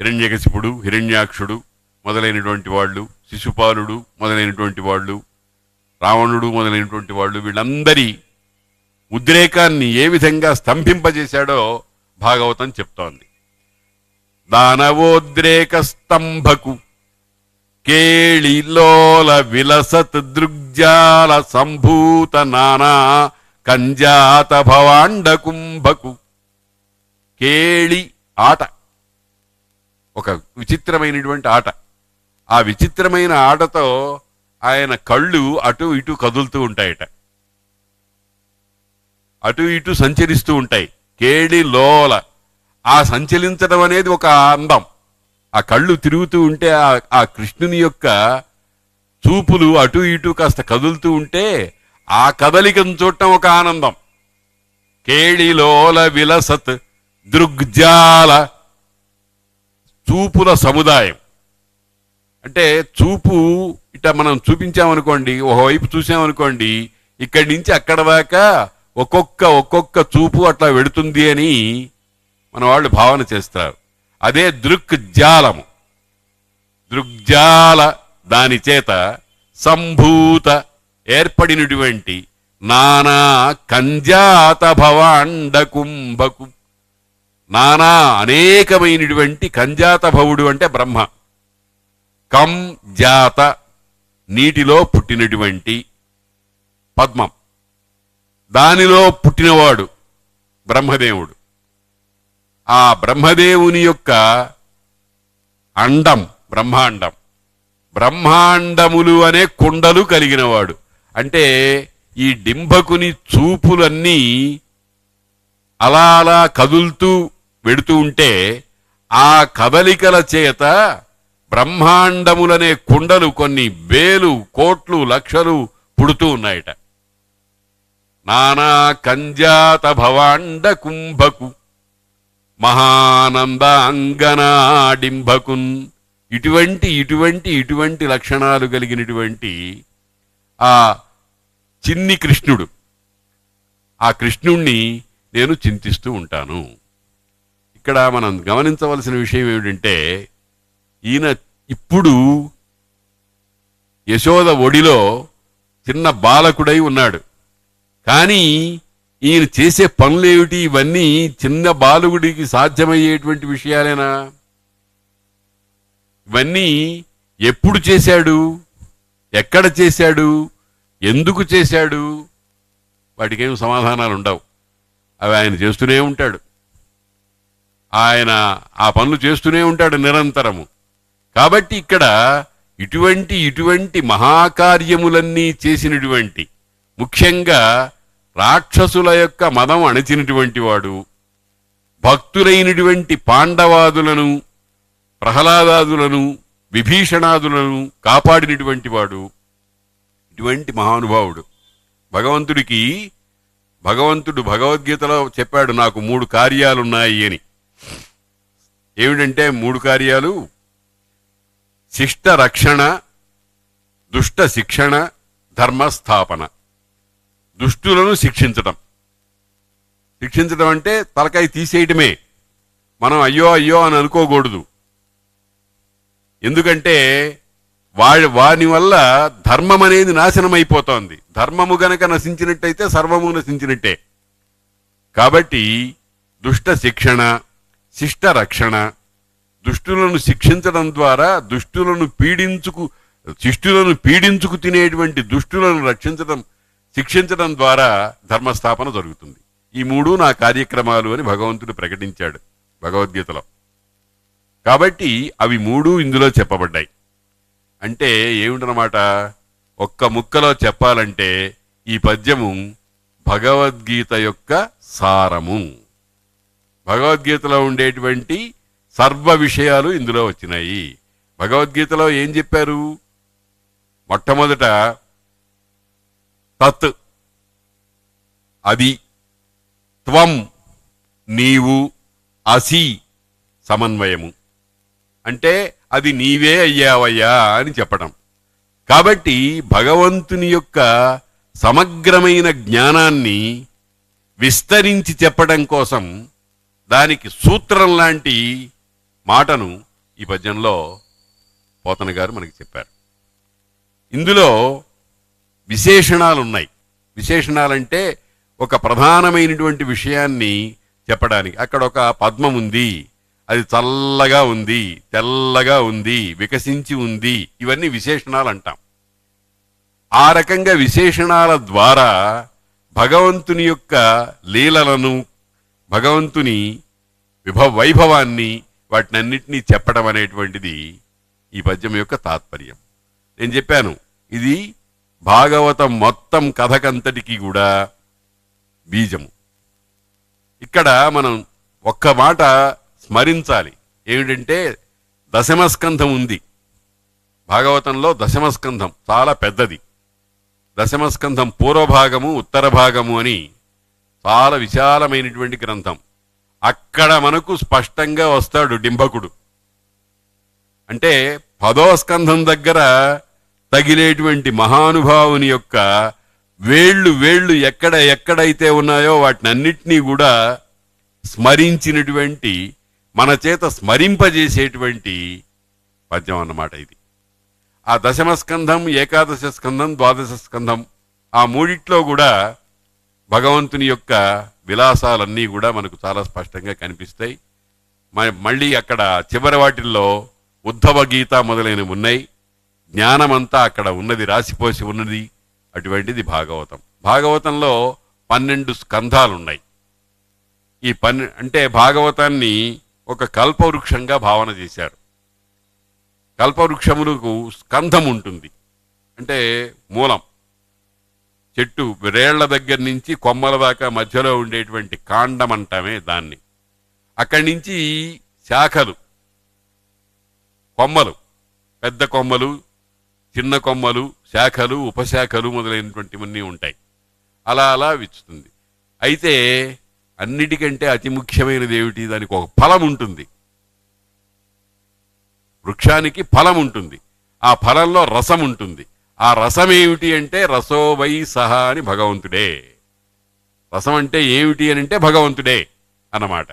హిరణ్యకశిపుడు హిరణ్యాక్షుడు మొదలైనటువంటి వాళ్ళు శిశుపాలుడు మొదలైనటువంటి వాళ్ళు రావణుడు మొదలైనటువంటి వాళ్ళు వీళ్ళందరి ఉద్రేకాన్ని ఏ విధంగా స్తంభింపజేశాడో భాగవతం చెప్తోంది. దానవోద్రేక స్తంభకు కేళిలోల విలసత్ దృగ్జాల సంభూత నానా కంజాత భవాండ కుంభకు కేళి ఆట. ఒక విచిత్రమైనటువంటి ఆట. ఆ విచిత్రమైన ఆటతో ఆయన కళ్ళు అటు ఇటు కదులుతూ ఉంటాయట. అటు ఇటు సంచరిస్తూ ఉంటాయి. కేడి లోల. ఆ సంచలించడం అనేది ఒక అందం. ఆ కళ్ళు తిరుగుతూ ఉంటే ఆ- ఆ కృష్ణుని యొక్క చూపులు అటు ఇటు కాస్త కదులుతూ ఉంటే ఆ కదలికను చూడటం ఒక ఆనందం. కేళిలోల విలసత్ దృగ్జాల చూపుల సముదాయం. అంటే చూపు ఇట మనం చూపించామనుకోండి ఒకవైపు చూసామనుకోండి ఇక్కడి నుంచి అక్కడ దాకా ఒక్కొక్క ఒక్కొక్క చూపు అట్లా వెడుతుంది అని మన వాళ్ళు భావన చేస్తారు. అదే దృక్జాలము. దృగ్జాల దాని చేత సంభూత ఏర్పడినటువంటి నానా కంజాత భవాండ కుంభకు నానా అనేకమైనటువంటి కంజాత భవుడు అంటే బ్రహ్మ. కం జాత నీటిలో పుట్టినటువంటి పద్మం. దానిలో పుట్టినవాడు బ్రహ్మదేవుడు. ఆ బ్రహ్మదేవుని యొక్క అండం బ్రహ్మాండం. బ్రహ్మాండములు అనే కుండలు కలిగినవాడు. అంటే ఈ డింభకుని చూపులన్నీ అలా అలా కదులుతూ వెడుతూ ఉంటే ఆ కదలికల చేత బ్రహ్మాండములనే కుండలు కొన్ని వేలు కోట్లు లక్షలు పుడుతూ ఉన్నాయట. నానా కంజాత భవాండ కుంభకు మహానంద అంగనాడింభకున్ ఇటువంటి ఇటువంటి ఇటువంటి లక్షణాలు కలిగినటువంటి ఆ చిన్ని కృష్ణుడు. ఆ కృష్ణుణ్ణి నేను చింతిస్తూ ఉంటాను. ఇక్కడ మనం గమనించవలసిన విషయం ఏమిటంటే ఈయన ఇప్పుడు యశోద ఒడిలో చిన్న బాలకుడై ఉన్నాడు. కానీ ఈయన చేసే పనులేమిటి? ఇవన్నీ చిన్న బాలుగుడికి సాధ్యమయ్యేటువంటి విషయాలేనా? ఇవన్నీ ఎప్పుడు చేశాడు? ఎక్కడ చేశాడు? ఎందుకు చేశాడు? వాటికేం సమాధానాలు ఉండవు అవి ఆయన చేస్తూనే ఉంటాడు. ఆయన ఆ పనులు చేస్తూనే ఉంటాడు నిరంతరము. కాబట్టి ఇక్కడ ఇటువంటి ఇటువంటి మహాకార్యములన్నీ చేసినటువంటి ముఖ్యంగా రాక్షసుల యొక్క మదం అణచినటువంటి వాడు భక్తులైనటువంటి పాండవాదులను ప్రహ్లాదాదులను విభీషణాదులను కాపాడినటువంటి వాడు ఇటువంటి మహానుభావుడు. భగవంతుడికి భగవంతుడు భగవద్గీతలో చెప్పాడు నాకు మూడు కార్యాలున్నాయి అని. ఏమిటంటే మూడు కార్యాలు? శిష్ట రక్షణ దుష్ట శిక్షణ ధర్మస్థాపన. దుష్టులను శిక్షించటం. శిక్షించడం అంటే తలకాయ తీసేయటమే. మనం అయ్యో అయ్యో అని అనుకోకూడదు. ఎందుకంటే వా వాని వల్ల ధర్మం అనేది నాశనం అయిపోతోంది ధర్మము గనక నశించినట్టయితే సర్వము నశించినట్టే. కాబట్టి దుష్ట శిక్షణ శిష్ట రక్షణ దుష్టులను శిక్షించడం ద్వారా దుష్టులను పీడించుకు శిష్టులను పీడించుకు తినేటువంటి దుష్టులను రక్షించడం శిక్షించడం ద్వారా ధర్మస్థాపన జరుగుతుంది. ఈ మూడు నా కార్యక్రమాలు అని భగవంతుడు ప్రకటించాడు భగవద్గీతలో. కాబట్టి అవి మూడు ఇందులో చెప్పబడ్డాయి. అంటే ఏమిటనమాట ఒక్క ముక్కలో చెప్పాలంటే ఈ పద్యము భగవద్గీత యొక్క సారము. భగవద్గీతలో ఉండేటువంటి సర్వ విషయాలు ఇందులో వచ్చినాయి. భగవద్గీతలో ఏం చెప్పారు? మొట్టమొదట తత్ అది త్వం నీవు అసి సమన్వయము. అంటే అది నీవే అయ్యావయ్యా అని చెప్పటం కాబట్టి భగవంతుని యొక్క సమగ్రమైన జ్ఞానాన్ని విస్తరించి చెప్పడం కోసం దానికి సూత్రం లాంటి మాటను ఈ పద్యంలో పోతన గారు మనకి చెప్పారు. ఇందులో విశేషణాలు ఉన్నాయి. విశేషణాలంటే ఒక ప్రధానమైనటువంటి విషయాన్ని చెప్పడానికి. అక్కడ ఒక పద్మం ఉంది. అది చల్లగా ఉంది తెల్లగా ఉంది వికసించి ఉంది. ఇవన్నీ విశేషణాలు అంటాం. ఆ రకంగా విశేషణాల ద్వారా భగవంతుని యొక్క లీలలను భగవంతుని విభవ వైభవాన్ని వాటినన్నిటినీ చెప్పడం అనేటువంటిది ఈ పద్యం యొక్క తాత్పర్యం. నేను చెప్పాను ఇది భాగవతం మొత్తం కథకంతటికి కూడా బీజము. ఇక్కడ మనం ఒక్క మాట స్మరించాలి. ఏమిటంటే దశమస్కంధం ఉంది. భాగవతంలో దశమస్కంధం చాలా పెద్దది. దశమస్కంధం పూర్వభాగము ఉత్తర భాగము అని చాలా విశాలమైనటువంటి గ్రంథం. అక్కడ మనకు స్పష్టంగా వస్తాడు డింభకుడు అంటే పదో స్కంధం దగ్గర తగిలేటువంటి మహానుభావుని యొక్క వేళ్ళు వేళ్ళు ఎక్కడ ఎక్కడైతే ఉన్నాయో వాటిని అన్నిటినీ కూడా స్మరించినటువంటి మన చేత స్మరింపజేసేటువంటి పద్యం అన్నమాట ఇది. ఆ దశమ స్కంధం ఏకాదశ స్కంధం ద్వాదశ స్కంధం ఆ మూడిట్లో కూడా భగవంతుని యొక్క విలాసాలన్నీ కూడా మనకు చాలా స్పష్టంగా కనిపిస్తాయి. మ- మళ్ళీ అక్కడ చివరి వాటిల్లో ఉద్ధవ గీత మొదలైనవి ఉన్నాయి. జ్ఞానమంతా అక్కడ ఉన్నది రాసిపోసి ఉన్నది అటువంటిది భాగవతం. భాగవతంలో పన్నెండు స్కంధాలు ఉన్నాయి ఈ పన్నె అంటే భాగవతాన్ని ఒక కల్పవృక్షంగా భావన చేశారు. కల్పవృక్షములకు స్కంధం ఉంటుంది అంటే మూలం. చెట్టు రేళ్ళ దగ్గర నుంచి కొమ్మల దాకా మధ్యలో ఉండేటువంటి కాండం అంటామే దాన్ని. అక్కడి నుంచి శాఖలు కొమ్మలు పెద్ద కొమ్మలు చిన్న కొమ్మలు శాఖలు ఉపశాఖలు మొదలైనటువంటివన్నీ ఉంటాయి. అలా అలా విచ్చుతుంది. అయితే అన్నిటికంటే అతి ముఖ్యమైనది ఏమిటి? దానికి ఒక ఫలం ఉంటుంది. వృక్షానికి ఫలం ఉంటుంది. ఆ ఫలంలో రసం ఉంటుంది. ఆ రసం ఏమిటి అంటే రసో వై సహా అని భగవంతుడే. రసం అంటే ఏమిటి అని అంటే భగవంతుడే అన్నమాట.